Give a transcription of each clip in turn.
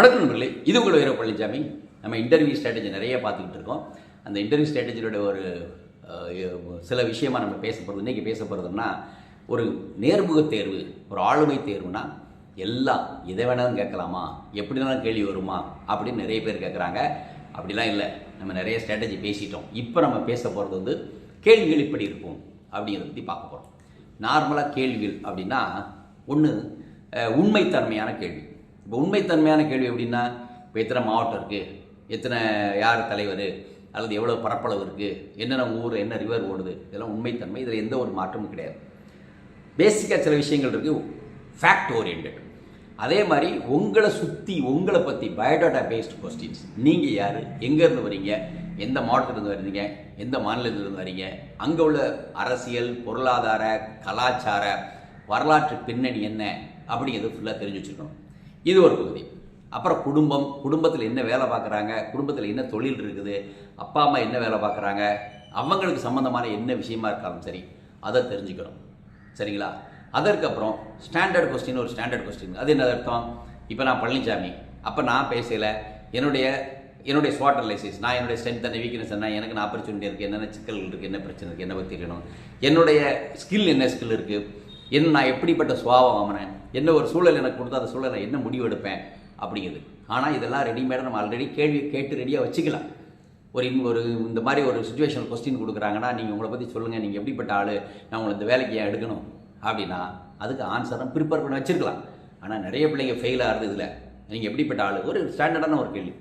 வணக்கம் நண்பர்களே. இது உங்கள் வீர பழனிசாமி நம்ம இன்டர்வியூ ஸ்ட்ராட்டஜி நிறைய பார்த்துக்கிட்டு இருக்கோம். அந்த இன்டர்வியூ ஸ்ட்ராட்டஜியோட ஒரு சில விஷயமா நம்ம பேச போகிறது இன்றைக்கி பேச போகிறதுனா ஒரு நேர்முக தேர்வு ஒரு ஆளுமை தேர்வுனா எல்லாம் எதை வேணாலும் கேட்கலாமா? எப்படி வேணாலும் கேள்வி வருமா? அப்படின்னு நிறைய பேர் கேட்குறாங்க. அப்படிலாம் இல்லை. நம்ம நிறைய ஸ்ட்ராட்டஜி பேசிட்டோம். இப்போ நம்ம பேச போகிறது வந்து கேள்விகள் இப்படி இருக்கும் அப்படிங்கிறத பற்றி பார்க்க போகிறோம் நார்மலாக கேள்விகள் அப்படின்னா ஒன்று உண்மைத்தன்மையான கேள்வி. இப்போ உண்மைத்தன்மையான கேள்வி எப்படின்னா இப்போ எத்தனை மாவட்டம் இருக்குது எத்தனை யார் தலைவர்? அல்லது எவ்வளோ பரப்பளவு இருக்குது என்னென்ன ஊர் என்ன ரிவர் ஓடுது? இதெல்லாம் உண்மைத்தன்மை. இதில் எந்த ஒரு மாற்றமும் கிடையாது. பேசிக்காக சில விஷயங்கள் இருக்குது ஃபேக்ட் ஓரியன்ட் அதே மாதிரி உங்களை சுற்றி உங்களை பற்றி பயோடாட்டா பேஸ்ட் கொஸ்டின்ஸ் நீங்கள் யார் எங்கேருந்து வரீங்க? எந்த மாவட்டத்திலிருந்து வரீங்க எந்த மாநிலத்திலிருந்து வரீங்க அங்கே உள்ள அரசியல் பொருளாதார கலாச்சார வரலாற்று பின்னணி என்ன? அப்படிங்கிறது ஃபுல்லாக தெரிஞ்சு வச்சுருக்கணும். இது ஒரு பகுதி. அப்புறம் குடும்பம் குடும்பத்தில் என்ன வேலை பார்க்குறாங்க குடும்பத்தில் என்ன தொழில் இருக்குது அப்பா அம்மா என்ன வேலை பார்க்குறாங்க அவங்களுக்கு சம்மந்தமான என்ன விஷயமா இருக்காலும் சரி அதை தெரிஞ்சுக்கணும். சரிங்களா? அதற்கப்புறம் ஸ்டாண்டர்ட் கொஸ்டின் ஒரு ஸ்டாண்டர்ட் கொஸ்டின் அது என்ன அர்த்தம்? இப்போ நான் பழனிசாமி அப்போ நான் பேசல. என்னுடைய என்னுடைய ஸ்வாட் அனலைசிஸ் நான் என்னுடைய ஸ்ட்ரென்த் என்ன வீக்னஸ் என்ன? எனக்கு நான் ஆப்பர்ச்சுனிட்டி இருக்குது என்னென்ன சிக்கல்கள் இருக்குது என்ன பிரச்சனை இருக்குது என்ன பற்றி தெரியணும். என்னுடைய ஸ்கில் என்ன ஸ்கில் இருக்குது என்ன நான் எப்படிப்பட்ட சுவாவம் ஆமனேன் என்ன ஒரு சூழல் எனக்கு கொடுத்தா அந்த சூழலை என்ன முடிவு எடுப்பேன் அப்படிங்கிறது ஆனால் இதெல்லாம் ரெடிமேடாக நம்ம ஆல்ரெடி கேள்வி கேட்டு ரெடியாக வச்சுக்கலாம். ஒரு இன் ஒரு இந்த மாதிரி ஒரு சுச்சுவேஷன் கொஸ்டின் கொடுக்குறாங்கன்னா நீங்கள் உங்களை பற்றி சொல்லுங்கள் நீங்கள் எப்படிப்பட்ட ஆள் நான் உங்களை இந்த வேலைக்கு ஏன் எடுக்கணும் அப்படின்னா அதுக்கு ஆன்சரை ப்ரிப்பேர் பண்ணி வச்சுருக்கலாம். ஆனால் நிறைய பிள்ளைங்க ஃபெயில் ஆகுது இதில். நீங்கள் எப்படிப்பட்ட ஆள்? ஒரு ஸ்டாண்டர்டான ஒரு கேள்வி.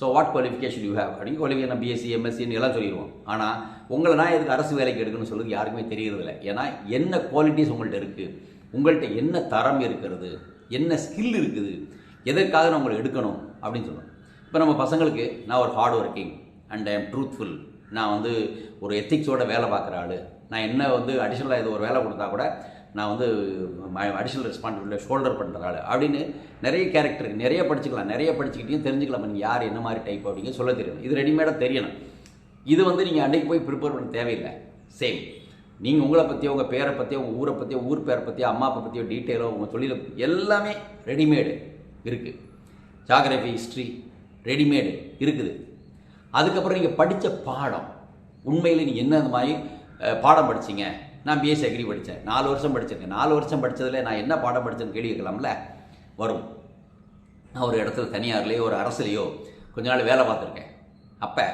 So what qualification you have அப்படின்னு குவாலிஃபிகேஷன் பிஎஸ்சி எம்எஸ்சின்னு எல்லாம் சொல்லிடுவோம். ஆனால் உங்களை நான் எதுக்கு அரசு வேலைக்கு எடுக்கணும்னு சொல்லுறது யாருக்குமே தெரியறதில்ல. ஏன்னா என்ன குவாலிட்டிஸ் உங்கள்கிட்ட இருக்குது உங்கள்கிட்ட என்ன தரம் இருக்கிறது? என்ன ஸ்கில் இருக்குது? எதற்காக நான் உங்களை எடுக்கணும்? அப்படின்னு சொல்லணும் இப்போ நம்ம பசங்களுக்கு நான் ஒரு hard working and I am truthful நான் வந்து ஒரு எத்திக்ஸோட வேலை பார்க்குற ஆள். நான் என்ன வந்து அடிஷ்னலாக ஏதோ ஒரு வேலை கொடுத்தா கூட நான் வந்து அடிஷ்னல் ரெஸ்பான்சிபிலிட்டி ஷோல்டர் பண்ணுற ஆள். அப்படின்னு நிறைய கேரக்டர் நிறைய படிச்சுக்கலாம். நிறைய படிச்சுக்கிட்டையும் தெரிஞ்சுக்கலாம். நீங்கள் யார் என்ன மாதிரி டைப் அப்படிங்க சொல்ல தெரியணும் இது ரெடிமேடாக தெரியணும். இது வந்து நீங்கள் அன்றைக்கு போய் ப்ரிப்பேர் பண்ண தேவையில்லை. சேம் நீங்கள் உங்களை பற்றியோ உங்கள் பேரை பற்றியோ உங்கள் ஊரை பற்றியோ ஊர் பேரை பற்றியோ அம்மா அப்பா பற்றியோ டீட்டெயிலோ உங்கள் தொழிலை எல்லாமே ரெடிமேடு இருக்குது ஜாகிரபி ஹிஸ்ட்ரி ரெடிமேடு இருக்குது. அதுக்கப்புறம் நீங்கள் படித்த பாடம் உண்மையில் நீங்கள் என்ன அந்த மாதிரி பாடம் படிச்சிங்க? நான் பிஎஸ்சி அக்ரி படித்தேன் நாலு வருஷம் படிச்சிருக்கேன். நாலு வருஷம் படித்ததில் நான் என்ன பாடம் படித்தேன்னு கேள்வி கேட்கலாம்ல வரும். நான் ஒரு இடத்துல தனியார்லேயோ ஒரு அரசுலேயோ கொஞ்ச நாள் வேலை பார்த்துருக்கேன். அப்போ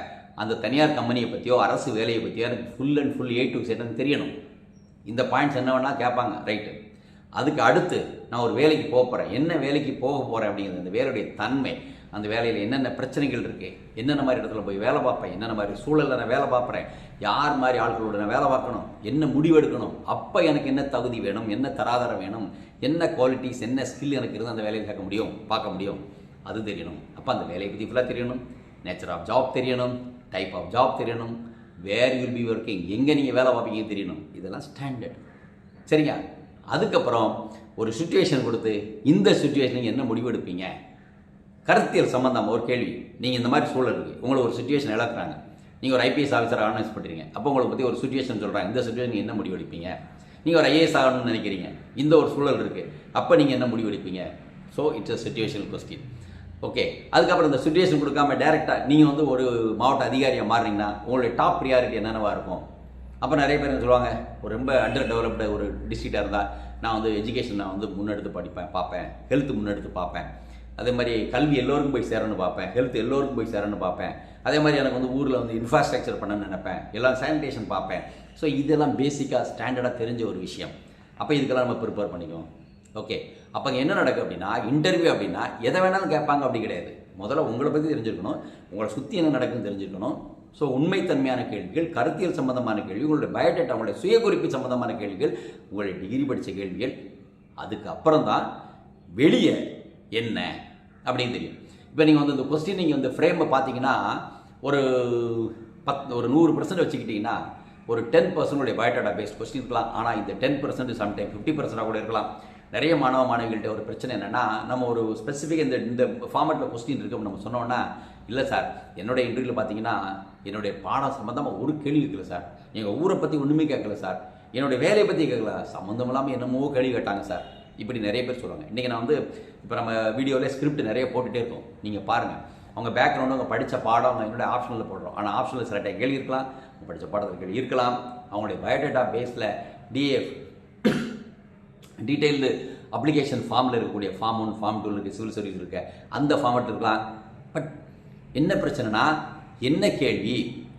அந்த தனியார் கம்பெனியை பற்றியோ அரசு வேலையை பற்றியோ எனக்கு full and full A to எனக்கு தெரியணும். இந்த பாயிண்ட்ஸ் என்ன வேணால் கேட்பாங்க. ரைட்டு அதுக்கு அடுத்து நான் ஒரு வேலைக்கு போக போகிறேன் என்ன வேலைக்கு போக போகிறேன் அப்படிங்கிறது அந்த வேலையுடைய தன்மை அந்த வேலையில் என்னென்ன பிரச்சனைகள் இருக்குது என்னென்ன மாதிரி இடத்துல போய் வேலை பார்ப்பேன் என்னென்ன மாதிரி சூழலில் நான் வேலை பார்ப்பேன் யார் மாதிரி ஆட்களோட நான் வேலை பார்க்கணும் என்ன முடிவெடுக்கணும் அப்போ எனக்கு என்ன தகுதி வேணும் என்ன தராதரம் வேணும் என்ன குவாலிட்டிஸ் என்ன ஸ்கில் எனக்கு இருந்து அந்த வேலையை கேட்க முடியும் பார்க்க முடியும். அது தெரியணும். அப்போ அந்த வேலையை பற்றி ஃபுல்லாக தெரியணும். நேச்சர் ஆஃப் ஜாப் தெரியணும். டைப் ஆஃப் ஜாப் தெரியணும். வேர் வில் பி ஒர்க்கிங் எங்கே நீங்கள் வேலை பார்ப்பீங்க தெரியணும். இதெல்லாம் ஸ்டாண்டர்ட் சரிங்க? அதுக்கப்புறம் ஒரு சுச்சுவேஷன் கொடுத்து இந்த சுச்சுவேஷனுக்கு என்ன முடிவு எடுப்பீங்க? கருத்தியல் சம்மந்தம் ஒரு கேள்வி. நீங்கள் இந்த மாதிரி சூழல் இருக்குது உங்களை ஒரு சுச்சுவேஷன் இழக்கிறாங்க. நீங்கள் ஒரு ஐபிஎஸ் ஆஃபீஸர் ஆகணும்னு பண்ணுறீங்க அப்போ உங்களை பற்றி ஒரு சுச்சுவேஷன் சொல்கிறாங்க இந்த சுச்சுவேஷன் என்ன முடிவு எடுப்பீங்க? நீங்கள் ஒரு ஐஏஎஸ் ஆகணும்னு நினைக்கிறீங்க. இந்த ஒரு சூழல் இருக்குது அப்போ நீங்கள் என்ன முடிவு எடுப்பீங்க? So it's a situation question okay அதுக்கப்புறம் இந்த சுச்சுவேஷன் கொடுக்காம டேரெக்டாக நீங்கள் வந்து ஒரு மாவட்ட அதிகாரியாக மாறினீங்கன்னா உங்களுடைய டாப் ப்ரியாரிட்டி என்னென்னவா இருக்கும்? அப்போ நிறைய பேர் சொல்லுவாங்க ஒரு ரொம்ப அண்டர் டெவலப்டு ஒரு டிஸ்ட்ரிக்டாக இருந்தால் நான் வந்து எஜுகேஷன் நான் வந்து முன்னெடுத்து படிப்பேன் பார்ப்பேன். ஹெல்த் முன்னெடுத்து பார்ப்பேன். அதே மாதிரி கல்வி எல்லோருக்கும் போய் சேரணும்னு பார்ப்பேன். ஹெல்த் எல்லோருக்கும் போய் சேரணும்னு பார்ப்பேன். அதே மாதிரி எனக்கு வந்து ஊரில் வந்து இன்ஃப்ராஸ்ட்ரக்சர் பண்ணணும்னு நினைப்பேன். எல்லாம் சானிடேஷன் பார்ப்பேன். ஸோ இதெல்லாம் பேசிக்காக ஸ்டாண்டர்டாக தெரிஞ்ச ஒரு விஷயம். அப்போ இதுக்கெல்லாம் நம்ம ப்ரிப்பேர் பண்ணிக்குவோம். ஓகே அப்போ என்ன நடக்கும் அப்படின்னா இன்டர்வியூ அப்படின்னா எதை வேணாலும் கேட்பாங்க அப்படி கிடையாது. முதல்ல உங்களை பற்றி தெரிஞ்சிருக்கணும். உங்களை சுற்றி என்ன நடக்குன்னு தெரிஞ்சிருக்கணும். ஸோ உண்மைத்தன்மையான கேள்விகள் கருத்தியல் சம்பந்தமான கேள்வி உங்களுடைய பயோடேட்டா உங்களுடைய சுயகுறிப்பு சம்பந்தமான கேள்விகள் உங்களுடைய டிகிரி படித்த கேள்விகள் அதுக்கு அப்புறம் தான் வெளியே என்ன அப்படின்னு தெரியும். இப்போ நீங்கள் வந்து இந்த கொஸ்டின் நீங்கள் வந்து ஃப்ரேமை பார்த்தீங்கன்னா ஒரு பத் ஒரு நூறு பர்சன்ட் வச்சுக்கிட்டிங்கன்னா ஒரு டென் பர்சன்டோடைய பயோடேட்டா பேஸ்ட் கொஸ்டின் இருக்கலாம். ஆனால் இந்த டென் பர்சன்ட் சம்டைம் ஃபிஃப்டி பர்சன்டாக கூட இருக்கலாம். நிறைய மாணவ மாணவிகள்கிட்ட ஒரு பிரச்சனை என்னென்னா நம்ம ஒரு ஸ்பெசிஃபிக் இந்த இந்த ஃபார்மேட்டில் கொஸ்டின் இருக்கு நம்ம சொன்னோன்னா இல்லை சார் என்னுடைய இன்டர்வியூவில் பார்த்தீங்கன்னா என்னுடைய பாடம் சம்மந்தமாக ஒரு கேள்வி இருக்குல்ல சார். எங்கள் ஊரை பற்றி ஒன்றுமே கேட்கல சார். என்னுடைய வேலையை பற்றி கேட்கல. சம்மந்தம் இல்லாமல் என்னமோ கேள்வி கேட்டாங்க சார். இப்படி நிறைய பேர் சொல்லுவாங்க இன்றைக்கி நான் வந்து இப்போ நம்ம வீடியோவில் ஸ்கிரிப்ட் நிறைய போட்டுகிட்டே இருக்கோம். நீங்கள் பாருங்கள் அவங்க பேக்ரவுண்டு அவங்க படித்த பாடம் அவங்க என்னுடைய ஆப்ஷனில் போடுறோம். ஆனால் ஆப்ஷனில் சில டைம் கேள்வி இருக்கலாம். படித்த பாடத்தில் கேள்வி இருக்கலாம். அவங்களுடைய பயோடேட்டா பேஸில் டிஎஃப் டீட்டெயில்டு அப்ளிகேஷன் ஃபார்மில் இருக்கக்கூடிய ஃபார்ம் ஒன் ஃபார்ம் டூ இருக்குது சிவில் சர்வீஸ் இருக்க. அந்த ஃபார்ம் இருக்கலாம். பட் என்ன பிரச்சனைனா என்ன கேள்வி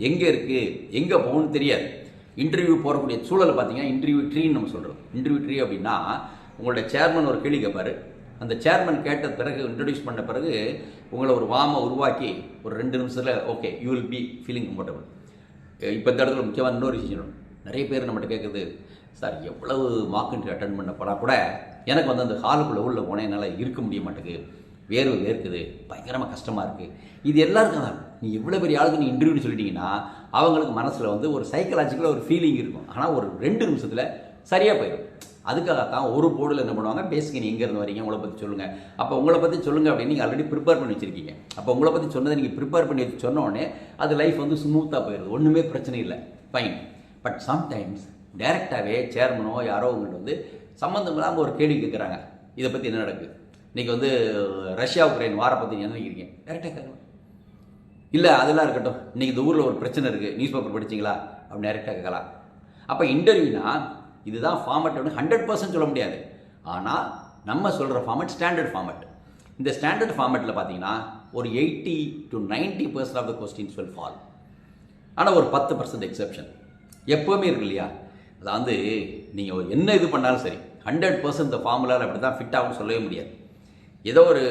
எங்கே இருக்குது எங்கே போகணும்னு தெரியாது. இன்டர்வியூ போகக்கூடிய சூழலை பார்த்தீங்கன்னா இன்டர்வியூ ட்ரீன்னு நம்ம சொல்கிறோம் இன்டர்வியூ ட்ரீ அப்படின்னா உங்களோட சேர்மன் ஒரு கேள்வி கேட்பார். அந்த சேர்மன் கேட்ட பிறகு இன்ட்ரடியூஸ் பண்ண பிறகு உங்களை ஒரு வாமை உருவாக்கி ஒரு ரெண்டு நிமிஷத்தில் okay you will be feeling comfortable இப்போ இந்த இடத்துல முக்கியமான இன்னொரு விஷயம் நிறைய பேர் நம்மகிட்ட கேட்குறது சார் எவ்வளவு மார்க் அட்டன் பண்ண போனால் கூட எனக்கு வந்து அந்த ஹாலுக்குள்ளே உள்ள போனேன் என்னால் இருக்க முடிய மாட்டேங்குது. வேர்வை வேர்க்குது. பயங்கரமாக கஷ்டமாக இருக்குது இது எல்லாருக்கும் தான். நீ இவ்வளோ பெரிய ஆளுக்கு நீ இன்டர்வியூன்னு சொல்லிட்டீங்கன்னா அவங்களுக்கு மனசில் வந்து ஒரு சைக்கலாஜிக்கலாக ஒரு ஃபீலிங் இருக்கும். ஆனால் ஒரு ரெண்டு நிமிஷத்தில் சரியாக போயிடும். அதுக்காகத்தான் ஒரு போர்டில் என்ன பண்ணுவாங்க? பேசுங்க நீ எங்கேருந்து வரீங்க? உங்களை பற்றி சொல்லுங்கள் அப்போ உங்களை பற்றி சொல்லுங்கள் அப்படின்னு நீங்கள் ஆல்ரெடி ப்ரிப்பேர் பண்ணி வச்சுருக்கீங்க. அப்போ உங்களை பற்றி சொன்னதை நீங்கள் ப்ரிப்பேர் பண்ணி வச்சு சொன்னோடனே அது லைஃப் வந்து ஸ்மூத்தாக போயிடுது. ஒன்றுமே பிரச்சனை இல்லை. ஃபைன் பட் சம்டைம்ஸ் டைரெக்டாகவே சேர்மனோ யாரோ உங்கள்கிட்ட வந்து சம்மந்தம் இல்லாமல் ஒரு கேள்வி கேட்குறாங்க இதை பற்றி என்ன நடக்குது? இன்றைக்கி வந்து ரஷ்யா உக்ரைன் வாரை பற்றி என்ன நினைக்கிறீங்க? டேரெக்டாக கேட்கலாம். இல்லை அதெல்லாம் இருக்கட்டும். இன்றைக்கி இந்த ஊரில் ஒரு பிரச்சனை இருக்குது நியூஸ் பேப்பர் படிச்சிங்களா அப்படின்னு டேரெக்டாக கேட்கலாம். அப்போ இன்டர்வியூனா இதுதான் ஃபார்மட் வந்து ஹண்ட்ரட் பர்சன்ட் சொல்ல முடியாது. ஆனால் நம்ம சொல்கிற ஃபார்மட் ஸ்டாண்டர்ட் ஃபார்மட் இந்த ஸ்டாண்டர்ட் ஃபார்மெட்டில் பார்த்தீங்கன்னா ஒரு eighty to 90% percent of the questions will fall ஆனால் ஒரு பத்து பர்சன்ட் எக்ஸெப்ஷன் எப்போவுமே இருக்கு இல்லையா? அதாவது நீங்கள் என்ன இது பண்ணாலும் சரி ஹண்ட்ரட் பர்சன்ட் இந்த ஃபார்முலாவில் அப்படி தான் ஃபிட் ஆகும்னு சொல்லவே முடியாது. ஏதோ ஒரு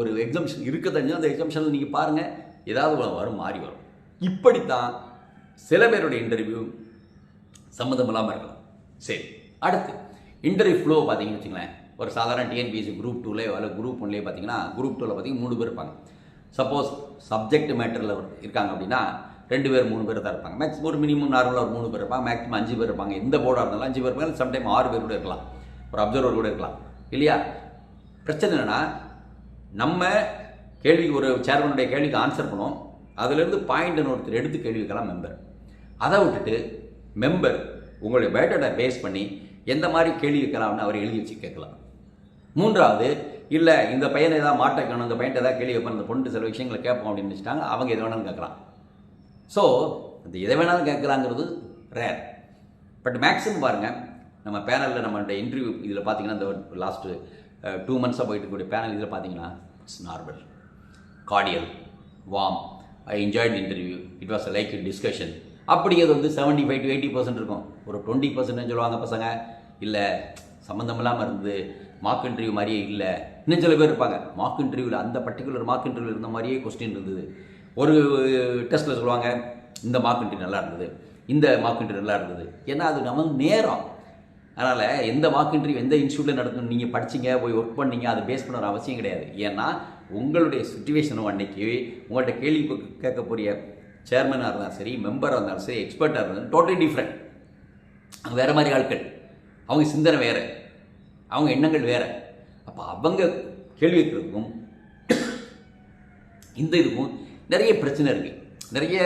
ஒரு எக்ஸம்ஷன் இருக்க தெரிஞ்சு அந்த எக்ஸம்ஷனில் நீங்கள் பாருங்கள் ஏதாவது வரும் மாறி வரும். இப்படித்தான் சில பேருடைய இன்டர்வியூ சம்மந்தம் இல்லாமல் இருக்கலாம். சரி அடுத்து இன்டர்வியூ ஃப்ளோ பார்த்தீங்கன்னு வச்சுங்களேன் ஒரு சாதாரண டிஎன்பிஎஸ்சி குரூப் டூலே அல்ல குரூப் ஒன்லேயே பார்த்தீங்கன்னா குரூப் டூவில் பார்த்தீங்கன்னா மூணு பேர் இருப்பாங்க. சப்போஸ் சப்ஜெக்ட் மேட்டரில் இருக்காங்க அப்படின்னா ரெண்டு பேர் மூணு பேர் தான் இருப்பாங்க. மேக்ஸிமம் ஒரு மினிமம் நார்மலாக ஒரு மூணு பேர் இருப்பாங்க. மேக்ஸிமம் அஞ்சு பேர் இருப்பாங்க. எந்த போர்டாக இருந்தாலும் அஞ்சு பேர் இருப்பாங்க சம்டைம் ஆறு பேர் கூட இருக்கலாம். ஒரு அப்சர்வர் கூட இருக்கலாம். இல்லையா? பிரச்சனை என்னென்னா நம்ம கேள்விக்கு ஒரு சேர்மனுடைய கேள்விக்கு ஆன்சர் பண்ணுவோம் அதுலேருந்து பாயிண்ட்னு ஒருத்தர் எடுத்து கேள்வி மெம்பர் அதை விட்டுட்டு மெம்பர் உங்களுடைய பயோடேட்டா பேஸ் பண்ணி எந்த மாதிரி கேள்வி கேட்கலாம்னு அவர் எழுதி வச்சு கேட்கலாம். மூன்றாவது இல்லை இந்த பையனை ஏதாவது மாட்டக்கணும் இந்த பையன் ஏதாவது கேள்வி வைப்பேன் இந்த பொண்ணு சில விஷயங்களை கேட்போம் அப்படின்னு நினச்சிட்டாங்க. அவங்க எது வேணாலும் கேட்கலாம். ஸோ இந்த எதை வேணாலும் கேட்கலாங்கிறது ரேர் பட் மேக்ஸிமம் பாருங்கள் நம்ம பேனலில் நம்மளுடைய இன்டர்வியூ இதில் பார்த்தீங்கன்னா இந்த லாஸ்ட்டு டூ மந்த்ஸாக போயிட்டு இருக்கக்கூடிய பேனல் இதில் பார்த்தீங்கன்னா it's normal cordial warm I enjoyed interview it was like discussion அப்படி அது வந்து seventy five to eighty percent இருக்கும். ஒரு டுவெண்ட்டி பர்சன்ட் சொல்லுவாங்க பசங்க. இல்லை சம்மந்தம் இல்லாமல் இருந்தது மார்க் இன்டர்வியூ மாதிரியே இல்லை. இன்னும் சில பேர் இருப்பாங்க. மார்க் இன்டர்வியூவில் அந்த பர்டிகுலர் மார்க் இன்டர்வியூவில் இருந்த மாதிரியே கொஸ்டின் இருந்தது. ஒரு டெஸ்ட்டில் சொல்லுவாங்க இந்த மார்க் இன்ட்ரி நல்லா இருந்தது இந்த மார்க் இன்ட்ரி நல்லா இருந்தது. ஏன்னா அது நம்ம நேரம். அதனால் எந்த மார்க் இன்ட்ரி எந்த இன்ஸ்டியூட்டில் நடத்தணும் நீங்கள் படிச்சீங்க போய் ஒர்க் பண்ணீங்க அதை பேஸ் பண்ணுற அவசியம் கிடையாது. ஏன்னா உங்களுடைய சுச்சுவேஷனும் அன்னைக்கு உங்கள்கிட்ட கேள்வி கேட்கக்கூடிய சேர்மனாக இருந்தாலும் சரி மெம்பராக இருந்தாலும் சரி எக்ஸ்பர்ட்டாக இருந்தாலும் டோட்டலி டிஃப்ரெண்ட் அவங்க வேறு மாதிரி ஆட்கள். அவங்க சிந்தனை வேறு. அவங்க எண்ணங்கள் வேறு. அப்போ அவங்க கேள்வி கேட்குறதுக்கும் இந்த இதுக்கும் நிறைய பிரச்சனை இருக்குது நிறைய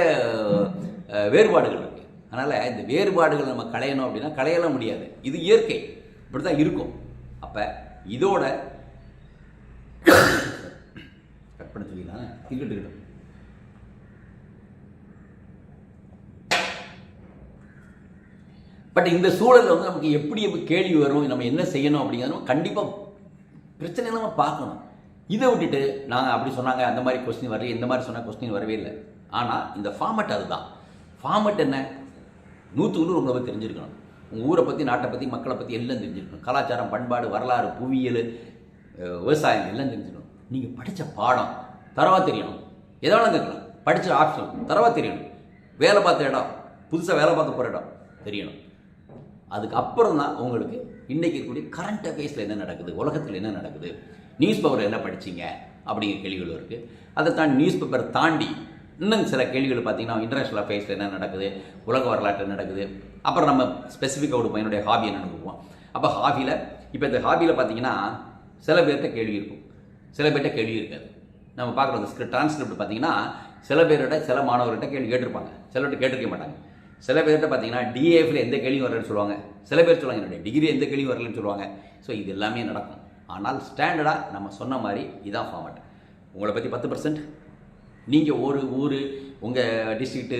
வேறுபாடுகள் இருக்குது அதனால் இந்த வேறுபாடுகளை நம்ம களையணும் அப்படின்னா களையலாம் முடியாது. இது இயற்கை. இப்படி தான் இருக்கும். அப்போ இதோட கட் பண்ண சொல்லிக்கலாம் இருக்கட்டும் இருக்கட்டும் பட் இந்த சூழலில் வந்து நமக்கு எப்படி எப்படி கேள்வி வரும் நம்ம என்ன செய்யணும் அப்படிங்கிறது நம்ம கண்டிப்பாக பிரச்சனை நம்ம பார்க்கணும். இதை விட்டுட்டு நாங்கள் அப்படி சொன்னாங்க அந்த மாதிரி கொஸ்டின் வரல இந்த மாதிரி சொன்னால் கொஸ்டின் வரவே இல்லை. ஆனால் இந்த ஃபார்மட் அதுதான். ஃபார்மட் என்ன? நூற்றுக்கு நூறு உங்களை தெரிஞ்சிருக்கணும். உங்கள் ஊரை பற்றி நாட்டை பற்றி மக்களை பற்றி எல்லாம் தெரிஞ்சிருக்கணும். கலாச்சாரம் பண்பாடு வரலாறு புவியியல் விவசாயம் எல்லாம் தெரிஞ்சுக்கணும் நீங்கள் படித்த பாடம் தரவா தெரியணும். எதாவது வேணாலும் கேட்கலாம். படித்த ஆப்ஷன் தரவா தெரியணும். வேலை பார்த்த இடம் புதுசாக வேலை பார்த்து போகிற இடம் தெரியணும். அதுக்கு அப்புறம் தான் உங்களுக்கு இன்றைக்கி இருக்கக்கூடிய கரண்ட் அஃபேர்ஸில் என்ன நடக்குது? உலகத்தில் என்ன நடக்குது? நியூஸ் பேப்பரில் என்ன படிச்சீங்க? அப்படிங்கிற கேள்விகள் இருக்குது அதை தாண்டி நியூஸ் பேப்பர் தாண்டி இன்னும் சில கேள்விகள் பார்த்தீங்கன்னா இன்டர்நேஷனல் அஃபேர்ஸில் என்ன நடக்குது? உலக வரலாற்று நடக்குது. அப்புறம் நம்ம ஸ்பெசிஃபிக்காக ஒரு பையனுடைய ஹாபி என்ன நடக்குவோம் அப்போ ஹாபியில் இப்போ இந்த ஹாபியில் பார்த்தீங்கன்னா சில பேர்கிட்ட கேள்வி இருக்கும். சில பேர்கிட்ட கேள்வி இருக்காது. நம்ம பார்க்குற அந்த ஸ்கிரிப்ட் டிரான்ஸ்கிரிப்ட் பார்த்தீங்கன்னா சில பேர்கிட்ட சில மாணவர்கிட்ட கேள்வி கேட்டிருப்பாங்க. சிலர்கிட்ட கேட்டிருக்க மாட்டாங்க. சில பேர்கிட்ட பார்த்தீங்கன்னா டிஏஃபில் எந்த கேள்வியும் வரலன்னு சொல்லுவாங்க. சில பேர் சொல்லுவாங்க என்னுடைய டிகிரி எந்த கேள்வியும் வரலன்னு சொல்லுவாங்க. ஸோ இது எல்லாமே நடக்கும். ஆனால் ஸ்டாண்டர்டாக நம்ம சொன்ன மாதிரி இதான் ஃபார்மட் உங்களை பற்றி பத்து பர்சன்ட் நீங்கள் ஒரு ஊர் உங்கள் டிஸ்ட்ரிக்ட்டு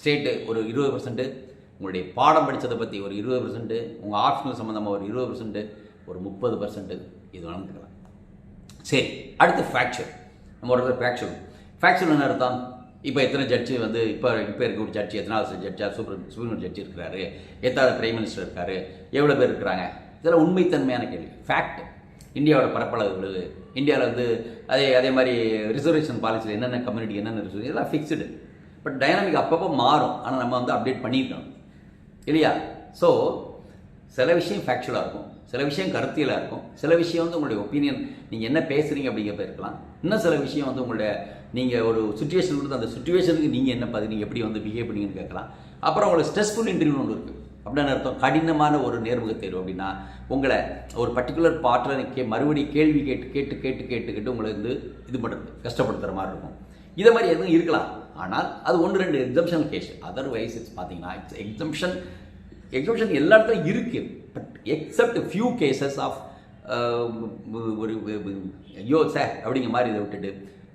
ஸ்டேட்டு ஒரு இருபது பர்சன்ட்டு உங்களுடைய பாடம் படித்ததை பற்றி ஒரு இருபது பர்சன்ட்டு உங்கள் ஆப்ஷனல் சம்மந்தமாக ஒரு இருபது பர்சன்ட்டு ஒரு முப்பது பர்சன்ட்டு இது வளர்ந்துக்கலாம் சரி அடுத்து ஃப்ராக்சர் நம்ம ஒரு ஃப்ராக்சர் ஃப்ராக்சர் என்ன அர்த்தம்? இப்போ எத்தனை ஜட்ஜு வந்து இப்போ இப்போ இருக்க ஒரு ஜட்ஜி எத்தனாவது ஜட்ஜா சூப்பர் சுப்ரீம் ஜட்ஜி இருக்கிறாரு எத்தாவது பிரைம் மினிஸ்டர் இருக்காரு எவ்வளோ பேர் இருக்கிறாங்க? இதெல்லாம் உண்மைத்தன்மையான கேள்வி. ஃபேக்ட் இந்தியாவோட பரப்பளவு இந்தியாவில் வந்து அதே அதே மாதிரி ரிசர்வேஷன் பாலிசியில் என்னென்ன கம்யூனிட்டி என்னென்ன ரிசர்வேஷன் இதெல்லாம் ஃபிக்ஸ்டு பட் டைனாமிக் அப்பப்போ மாறும். ஆனால் நம்ம வந்து அப்டேட் பண்ணியிருக்கணும் இல்லையா? ஸோ சில விஷயம் ஃபேக்சுவலாக இருக்கும். சில விஷயம் கருத்தியலாக இருக்கும். சில விஷயம் வந்து உங்களுடைய ஒப்பீனியன் நீங்கள் என்ன பேசுகிறீங்க அப்படிங்கிறத இருக்கலாம். இன்னும் சில விஷயம் வந்து உங்களுடைய நீங்கள் ஒரு சுச்சுவேஷன் கொடுத்து அந்த சுச்சுவேஷனுக்கு நீங்கள் என்ன பார்த்து நீங்கள் எப்படி வந்து பிஹேவ் பண்ணீங்கன்னு கேட்கலாம். அப்புறம் உங்களுக்கு ஸ்ட்ரெஸ்ஃபுல் இன்டர்வியூ ஒன்று இருக்குது அப்படின்னு அர்த்தம்? கடினமான ஒரு நேர்முக தேர்வு அப்படின்னா உங்களை ஒரு பர்டிகுலர் பாட்டில் கே மறுபடி கேள்வி கேட்டு கேட்டு கேட்டு கேட்டு கேட்டு உங்களை வந்து இது பண்ணுறது கஷ்டப்படுத்துகிற மாதிரி இருக்கும். இதை மாதிரி எதுவும் இருக்கலாம். ஆனால் அது ஒன்று ரெண்டு எக்ஸம்ஷன் கேஸ் அதர்வைஸ் இட்ஸ் பார்த்தீங்கன்னா இட்ஸ் எக்ஸம்ஷன் எக்ஸப்ஷன் எல்லா இடத்துலையும் இருக்கு but except few cases of ஒரு ஐயோ சார் அப்படிங்கிற மாதிரி இதை விட்டுட்டு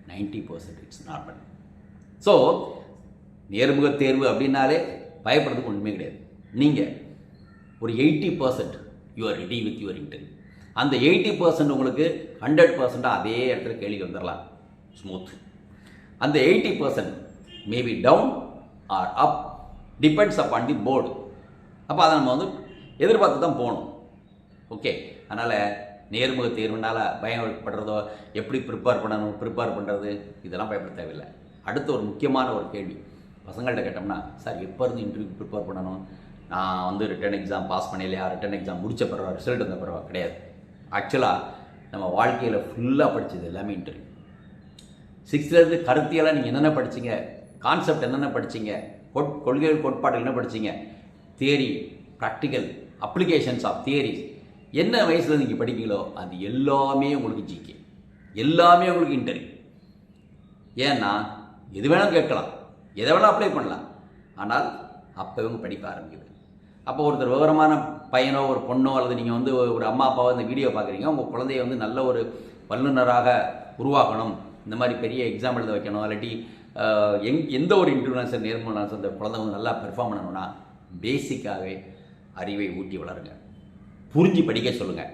ninety percent it's normal so நேர்முக தேர்வு அப்படின்னாலே பயப்படுறதுக்கு ஒன்றுமே கிடையாது. நீங்கள் ஒரு eighty percent you're ready with your interview அந்த எயிட்டி பர்சன்ட் உங்களுக்கு ஹண்ட்ரட் பர்சன்ட்டாக அதே இடத்துல கேள்வி வந்துடலாம் ஸ்மூத் அந்த eighty percent maybe down or up depends upon the board அப்போ அதை நம்ம வந்து எதிர்பார்த்து தான் போகணும். ஓகே அதனால் நேர்முக தேர்வுனால பயப்படுறதோ எப்படி ப்ரிப்பேர் பண்ணணும் ப்ரிப்பேர் பண்ணுறது இதெல்லாம் பயப்பட தேவையில்லை. அடுத்த ஒரு முக்கியமான ஒரு கேள்வி. பசங்கள்கிட்ட கேட்டோம்னா சார் எப்போ இருந்து இன்டர்வியூ ப்ரிப்பேர் பண்ணணும்? நான் வந்து ரிட்டன் எக்ஸாம் பாஸ் பண்ணலையா? ரிட்டன் எக்ஸாம் முடிச்ச பிறவா? ரிசல்ட் வந்த பிறவா? கிடையாது. ஆக்சுவலாக நம்ம வாழ்க்கையில் ஃபுல்லாக படித்தது எல்லாமே இன்டர்வியூ சிக்ஸ்த்லேருந்து கருத்தியெல்லாம் நீங்கள் என்னென்ன படிச்சிங்க? கான்செப்ட் என்னென்ன படிச்சிங்க? கொட் கொள்கைகள் கோட்பாடுகள் என்ன படிச்சிங்க? Theory practical applications of theories என்ன வயசில் நீங்கள் படிக்கீங்களோ அது எல்லாமே உங்களுக்கு ஜிகே எல்லாமே உங்களுக்கு இன்டர்வியூ ஏன்னா எது வேணாலும் கேட்கலாம். எதை வேணால் அப்ளை பண்ணலாம். ஆனால் அப்போ இவங்க படிக்க ஆரம்பிக்குது அப்போ ஒருத்தர் விவரமான பையனோ ஒரு பொண்ணோ அல்லது நீங்கள் வந்து ஒரு அம்மா அப்பாவோ இந்த வீடியோ பார்க்குறீங்க உங்கள் குழந்தைய வந்து நல்ல ஒரு வல்லுநராக உருவாக்கணும். இந்த மாதிரி பெரிய எக்ஸாம் எழுத வைக்கணும். இல்லாட்டி எங் எந்த ஒரு இன்டர்வியூனாலும் நேர்மூலம் அந்த குழந்தை வந்து நல்லா பெர்ஃபார்ம் பண்ணணும்னா பேசிக்காகவே அறிவை ஊட்டி வளருங்க. புரிஞ்சு படிக்க சொல்லுங்கள்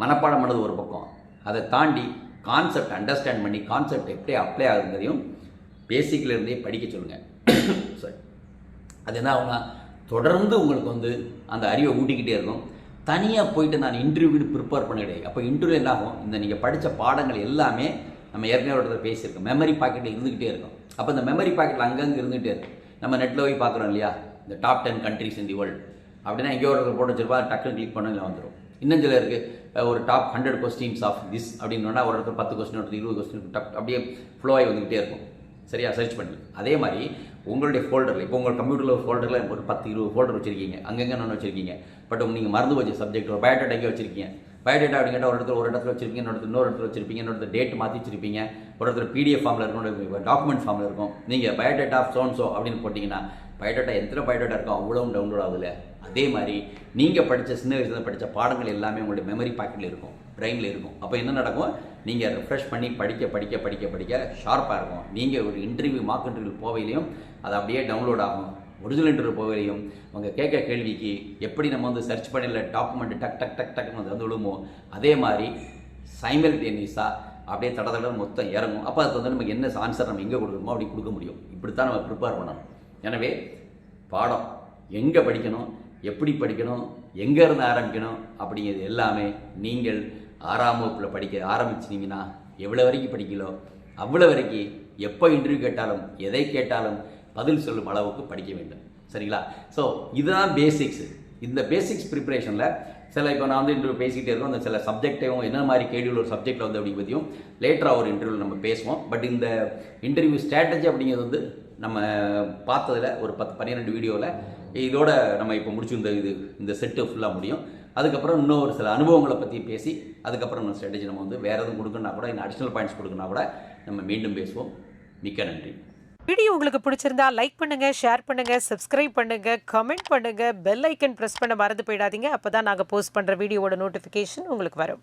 மனப்பாடம் பண்ணது ஒரு பக்கம். அதை தாண்டி கான்செப்ட் அண்டர்ஸ்டாண்ட் பண்ணி கான்செப்ட் எப்படி அப்ளை ஆகுங்கிறதையும் பேசிக்ல இருந்தே படிக்க சொல்லுங்கள் சரி அது என்ன ஆகும்னா தொடர்ந்து உங்களுக்கு வந்து அந்த அறிவை ஊட்டிக்கிட்டே இருக்கும். தனியாக போயிட்டு நான் இன்டர்வியூ ப்ரிப்பேர் பண்ண கிடையாது அப்போ இன்டர்வியூ என்ன ஆகும்? இந்த நீங்கள் படித்த பாடங்கள் எல்லாமே நம்ம ஏற்கனவே ஒரு இடத்துல பேசியிருக்கோம். மெமரி பாக்கெட்டில் இருந்துக்கிட்டே இருக்கும். அப்போ இந்த மெமரி பாக்கெட்டில் அங்கங்கே இருந்துகிட்டே இருக்கும். நம்ம நெட்டில் போய் பார்க்குறோம் இல்லையா? இந்த top ten countries in the world அப்படின்னா எங்கேயோ ஒரு இடத்துல போட்டு வச்சிருப்பா டக்குன்னு கிளிக் பண்ண இல்லை வந்துடும் இன்னும் சில இருக்குது ஒரு top hundred questions of this அப்படின்னா ஒரு இடத்துல பத்து கொஸ்டின் ஒரு இருபது கொஸ்டின் டக் அப்படியே ஃப்ளோ ஆகி வந்துக்கிட்டே இருக்கும். சரியா? சர்ச் பண்ணி. அதே மாதிரி உங்களுடைய ஃபோல்டரில் இப்போ உங்கள் கம்ப்யூட்டரில் ஒரு ஃபோல்டரில் ஒரு பத்து இருபது ஃபோல்டர் வச்சிருக்கீங்க. அங்கங்கே நான் வச்சிருக்கீங்க. பட் நீங்கள் மறந்து போச்சு சப்ஜெக்ட் ஒரு பயோடேட்டா எங்கே வச்சிருக்கீங்க? பயோடேட்டா அப்படிங்கிட்ட ஒரு இடத்துல ஒரு இடத்துல வச்சிருப்பீங்க இன்னொரு இன்னொரு இடத்துல வச்சிருப்பீங்க இன்னொரு டேட் மாற்றி வச்சிருப்பீங்க. ஒரு இடத்துல பிடிஎஃப் ஃபார்மில் இருக்கும் டாக்குமெண்ட் ஃபார்மில் இருக்கும். நீங்கள் பயோடேட்டா ஆஃப் சோன்சோ அப்படின்னு போட்டிங்கன்னா பயோடேட்டா எத்தனை பயோடேட்டா இருக்கோ அவ்வளோ டவுன்லோட் ஆகுதுல அதே மாதிரி நீங்கள் படித்த சின்ன வயசில் படித்த பாடங்கள் எல்லாமே உங்களுடைய மெமரி பாக்கெட்டில் இருக்கும் பிரெயினில் இருக்கும். அப்போ என்ன நடக்கும்? நீங்கள் ரெஃப்ரெஷ் பண்ணி படிக்க படிக்க படிக்க படிக்க ஷார்ப்பாக இருக்கும். நீங்கள் ஒரு இன்டர்வியூ மார்க் இன்டர்வியூ போவையிலையும் அது அப்படியே டவுன்லோட் ஆகும். ஒரிஜினல் இன்டர்வியூ போவையிலையும் அவங்க கேட்க கேள்விக்கு எப்படி நம்ம வந்து சர்ச் பண்ணல டாக்குமெண்ட் டக் டக் டக் டக்னு வந்து வந்து விழுமோ? அதே மாதிரி சைமல்டேனியஸாக அப்படியே தட தட மொத்தம் இறங்கும். அப்போ அதுக்கு வந்து நமக்கு என்ன ஆன்சர் நம்ம எங்கே கொடுக்கணுமோ அப்படி கொடுக்க முடியும். இப்படி தான் நம்ம ப்ரிப்பேர் பண்ணணும். எனவே பாடம் எங்கே படிக்கணும் எப்படி படிக்கணும் எங்கே இருந்து ஆரம்பிக்கணும் அப்படிங்கிறது எல்லாமே நீங்கள் ஆறாம் வகுப்பில் படிக்க ஆரம்பிச்சிட்டிங்கன்னா எவ்வளோ வரைக்கும் படிக்கலோ அவ்வளோ வரைக்கும் எப்போ இன்டர்வியூ கேட்டாலும் எதை கேட்டாலும் பதில் சொல்லும் அளவுக்கு படிக்க வேண்டும். சரிங்களா? ஸோ இதுதான் பேசிக்ஸ் இந்த பேசிக்ஸ் ப்ரிப்பரேஷனில் சில இப்போ நான் வந்து இன்டர்வியூ பேசிக்கிட்டே இருக்கோம். அந்த சில சப்ஜெக்டையும் என்ன மாதிரி கேள்வியில் ஒரு சப்ஜெக்டில் வந்து அப்படி பற்றியும் லேட்டராக ஒரு இன்டர்வியூவில் நம்ம பேசுவோம். பட் இந்த இன்டர்வியூ ஸ்ட்ராட்டஜி அப்படிங்கிறது வந்து நம்ம பார்த்ததில் ஒரு பத்து பன்னிரெண்டு வீடியோவில் இதோட நம்ம இப்போ முடிச்சிருந்த இது இந்த செட்டு ஃபுல்லாக முடியும். அதுக்கப்புறம் இன்னும் ஒரு சில அனுபவங்களை பற்றி பேசி அதுக்கப்புறம் நம்ம ஸ்ட்ராட்டஜி நம்ம வந்து வேறு எதுவும் கொடுக்கணும்னா கூட இன்னும் அடிஷ்னல் பாயிண்ட்ஸ் கொடுக்கணும்னா கூட நம்ம மீண்டும் பேசுவோம். மிக்க நன்றி. வீடியோ உங்களுக்கு பிடிச்சிருந்தா லைக் பண்ணுங்க ஷேர் பண்ணுங்க சப்ஸ்கிரைப் பண்ணுங்க கமெண்ட் பண்ணுங்க பெல் ஐக்கன் ப்ரெஸ் பண்ண மறந்து போயிடாதீங்க. அப்பதான் நாங்கள் போஸ்ட் பண்ணுற வீடியோவோட நோட்டிஃபிகேஷன் உங்களுக்கு வரும்.